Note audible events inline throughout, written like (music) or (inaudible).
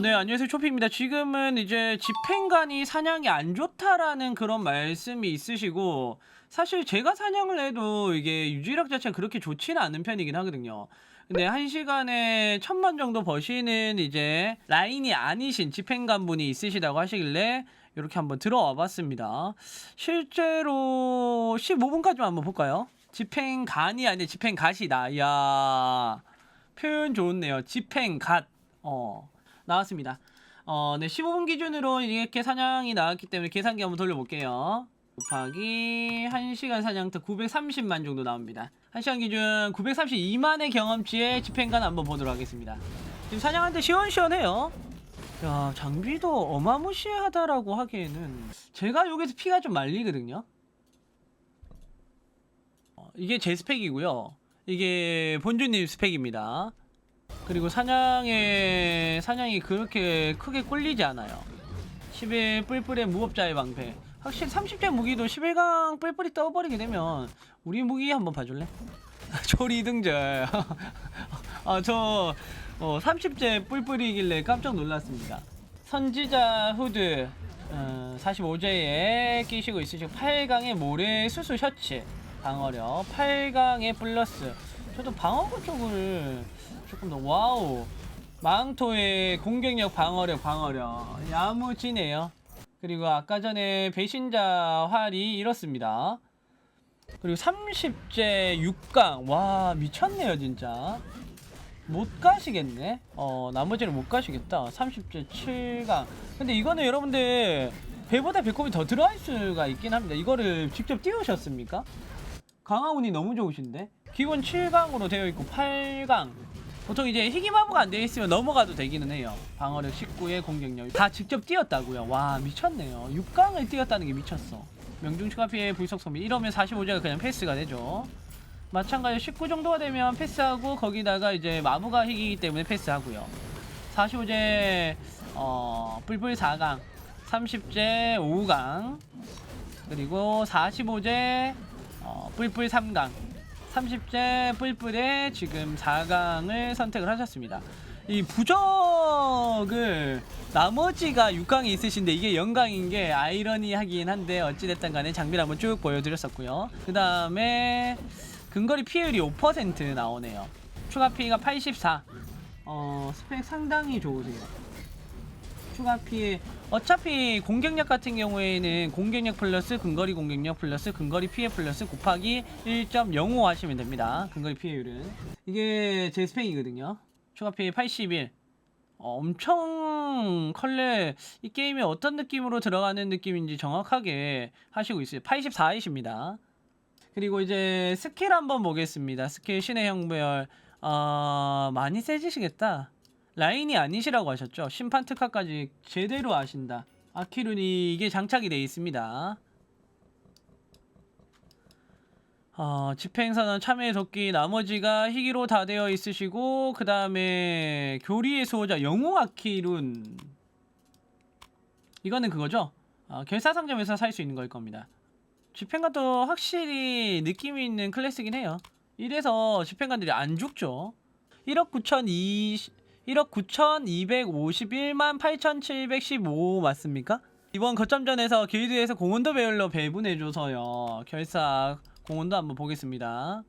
네, 안녕하세요. 초피입니다. 지금은 이제 집행관이 사냥이 안 좋다라는 그런 말씀이 있으시고, 사실 제가 사냥을 해도 이게 유지력 자체가 그렇게 좋지는 않은 편이긴 하거든요. 근데 한 시간에 천만 정도 버시는 이제 라인이 아니신 집행관 분이 있으시다고 하시길래 이렇게 한번 들어와 봤습니다. 실제로 15분까지만 한번 볼까요? 집행관이 아니라 집행갓이다. 이야. 표현 좋네요. 집행갓. 어. 나왔습니다. 어, 네, 15분 기준으로 이렇게 사냥이 나왔기 때문에 계산기 한번 돌려볼게요. 곱하기 1시간 사냥터 930만 정도 나옵니다. 1시간 기준 932만의 경험치에 집행관 한번 보도록 하겠습니다. 지금 사냥하는데 시원시원해요. 야, 장비도 어마무시하다라고 하기에는 제가 여기서 피가 좀 말리거든요. 어, 이게 제 스펙이고요. 이게 본주님 스펙입니다. 그리고 사냥의 사냥이 그렇게 크게 꿀리지 않아요. 11 뿔뿔의 무법자의 방패. 확실히 30대 무기도 11강 뿔뿔이 떠버리게 되면 우리 무기 한번 봐줄래? (laughs) 조리 등절. (laughs) 아, 저 어, 30제 뿔뿔이길래 깜짝 놀랐습니다. 선지자 후드 어, 45제에 끼시고 있으시고 8강의 모래 수수 셔츠 방어력. 8강의 플러스. 저도 방어구 쪽을 조금 더 와우. 망토의 공격력 방어력 방어력. 야무지네요. 그리고 아까 전에 배신자 활이 이렇습니다. 그리고 30제 6강. 와 미쳤네요 진짜. 못 가시겠네? 어 나머지는 못 가시겠다. 30제 7강. 근데 이거는 여러분들 배보다 배꼽이 더 들어갈 수가 있긴 합니다. 이거를 직접 띄우셨습니까? 강화운이 너무 좋으신데? 기본 7강으로 되어 있고 8강. 보통 이제 희귀마부가 안 되어 있으면 넘어가도 되기는 해요. 방어력 19에 공격력 다 직접 띄었다고요. 와 미쳤네요. 6강을 띄었다는 게 미쳤어. 명중 추가 피해 불속 소비 이러면 45제가 그냥 패스가 되죠. 마찬가지로 19 정도가 되면 패스하고 거기다가 이제 마부가 희귀이기 때문에 패스하고요. 45제 어 뿔뿔 4강 30제 5강 그리고 45제 어, 뿔뿔 3강. 30제 뿔뿔에 지금 4강을 선택을 하셨습니다. 이 부적을 나머지가 6강이 있으신데 이게 0강인 게 아이러니하긴 한데 어찌됐든 간에 장비를 한번 쭉 보여드렸었고요. 그 다음에 근거리 피해율이 5% 나오네요. 추가 피해가 84 어, 스펙 상당히 좋으세요 추가 피해. 어차피 공격력 같은 경우에는 공격력 플러스 근거리 공격력 플러스 근거리 피해 플러스 곱하기 1.05 하시면 됩니다. 근거리 피해율은. 이게 제 스펙이거든요. 추가 피해 81 어, 엄청 컬레 이 게임에 어떤 느낌으로 들어가는 느낌인지 정확하게 하시고 있어요. 84이십니다. 그리고 이제 스킬 한번 보겠습니다. 스킬 신의 형별 어, 많이 세지시겠다 라인이 아니시라고 하셨죠? 심판 특화까지 제대로 아신다. 아키룬이 이게 장착이 되어 있습니다. 어, 집행선언 참여의 도끼 나머지가 희귀로 다 되어 있으시고 그 다음에 교리의 수호자 영웅 아키룬 이거는 그거죠? 어, 결사 상점에서 살 수 있는 걸 겁니다. 집행관도 확실히 느낌이 있는 클래스긴 해요. 이래서 집행관들이 안 죽죠. 1억 9,020 1억 9,251만 8,715 맞습니까? 이번 거점전에서 길드에서 공원도 배열로 배분해줘서요. 결사 공원도 한번 보겠습니다.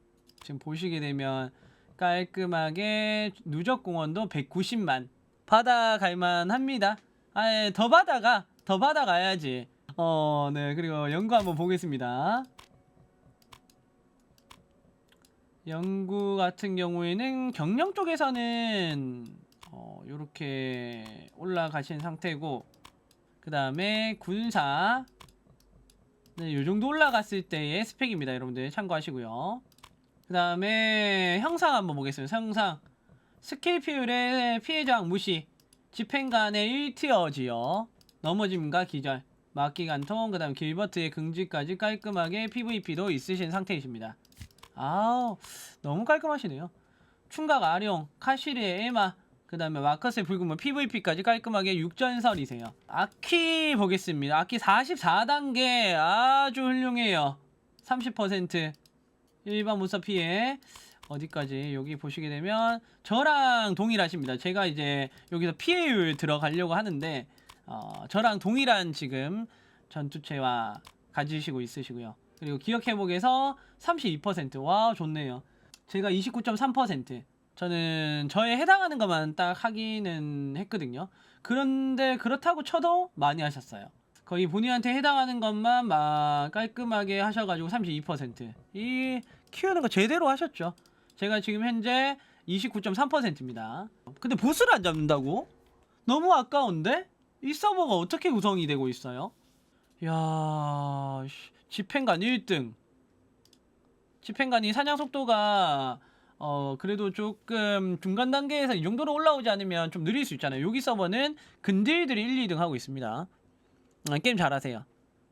지금 보시게 되면 깔끔하게 누적 공원도 190만 받아갈만 합니다. 아예 더 받아가 더 받아가야지. 어, 네 그리고 연구 한번 보겠습니다. 연구 같은 경우에는 경영 쪽에서는 어, 요렇게 올라가신 상태고 그 다음에 군사. 네, 요 정도 올라갔을 때의 스펙입니다 여러분들. 참고하시고요. 그 다음에 형상 한번 보겠습니다. 형상. 스킬 피율의 피해자항 무시. 집행관의 1티어지요 넘어짐과 기절. 막기관통 그 다음 길버트의 긍지까지 깔끔하게 PVP도 있으신 상태이십니다. 아우 너무 깔끔하시네요. 충각 아령 카시리의 에마 그 다음에 마커스의 붉은물 PVP까지 깔끔하게 6전설이세요 아키 보겠습니다 아키 44단계 아주 훌륭해요 30% 일반 무사 피해 어디까지 여기 보시게 되면 저랑 동일하십니다. 제가 이제 여기서 피해율 들어가려고 하는데 어, 저랑 동일한 지금 전투체와 가지시고 있으시고요. 그리고 기억 회복에서 32%. 와, 좋네요. 제가 29.3%. 저는 저에 해당하는 것만 딱 하기는 했거든요. 그런데 그렇다고 쳐도 많이 하셨어요. 거의 본인한테 해당하는 것만 막 깔끔하게 하셔가지고 32%. 이 키우는 거 제대로 하셨죠. 제가 지금 현재 29.3%입니다. 근데 보스를 안 잡는다고? 너무 아까운데? 이 서버가 어떻게 구성이 되고 있어요? 야, 씨, 집행관 1등. 집행관이 사냥 속도가 어 그래도 조금 중간 단계에서 이 정도로 올라오지 않으면 좀 느릴 수 있잖아요. 여기 서버는 근딜들이 1, 2등 하고 있습니다. 아, 게임 잘하세요.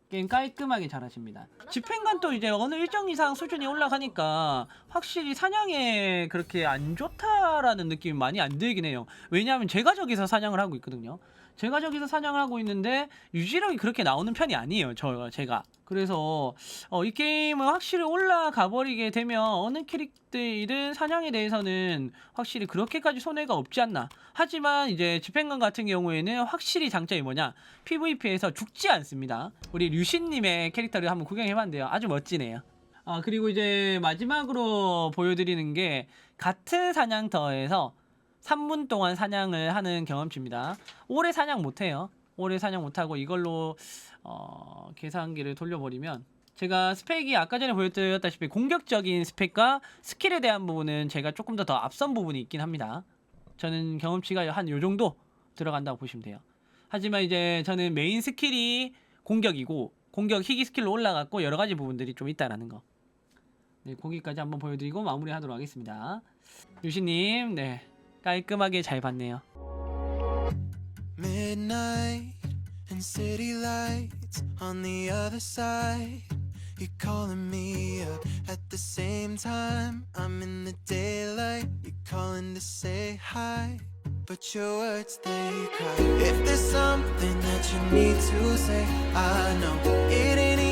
게임 깔끔하게 잘하십니다. 집행관도 이제 어느 일정 이상 수준이 올라가니까 확실히 사냥에 그렇게 안 좋다라는 느낌이 많이 안 들긴 해요. 왜냐하면 제가 저기서 사냥을 하고 있거든요. 제가 저기서 사냥을 하고 있는데 유지력이 그렇게 나오는 편이 아니에요. 저 제가. 그래서 어, 이 게임은 확실히 올라가 버리게 되면 어느 캐릭터이든 사냥에 대해서는 확실히 그렇게까지 손해가 없지 않나. 하지만 이제 집행관 같은 경우에는 확실히 장점이 뭐냐? PVP에서 죽지 않습니다. 우리 류신님의 캐릭터를 한번 구경해봤는데요. 아주 멋지네요. 아 그리고 이제 마지막으로 보여드리는 게 같은 사냥터에서 3분 동안 사냥을 하는 경험치입니다. 오래 사냥 못해요. 오래 사냥 못하고 이걸로 어, 계산기를 돌려버리면 제가 스펙이 아까 전에 보여드렸다시피 공격적인 스펙과 스킬에 대한 부분은 제가 조금 더 더 앞선 부분이 있긴 합니다. 저는 경험치가 한 요 정도 들어간다고 보시면 돼요. 하지만 이제 저는 메인 스킬이 공격이고 공격 희귀 스킬로 올라갔고 여러 가지 부분들이 좀 있다라는 거. 네, 거기까지 한번 보여드리고 마무리하도록 하겠습니다. 유신님, 네 깔끔하게 잘 봤네요. Midnight and city lights on the other side. You're calling me up at the same time. I'm in the daylight. You're calling to say hi. But your words they cry. If there's something that you need to say, I know it ain't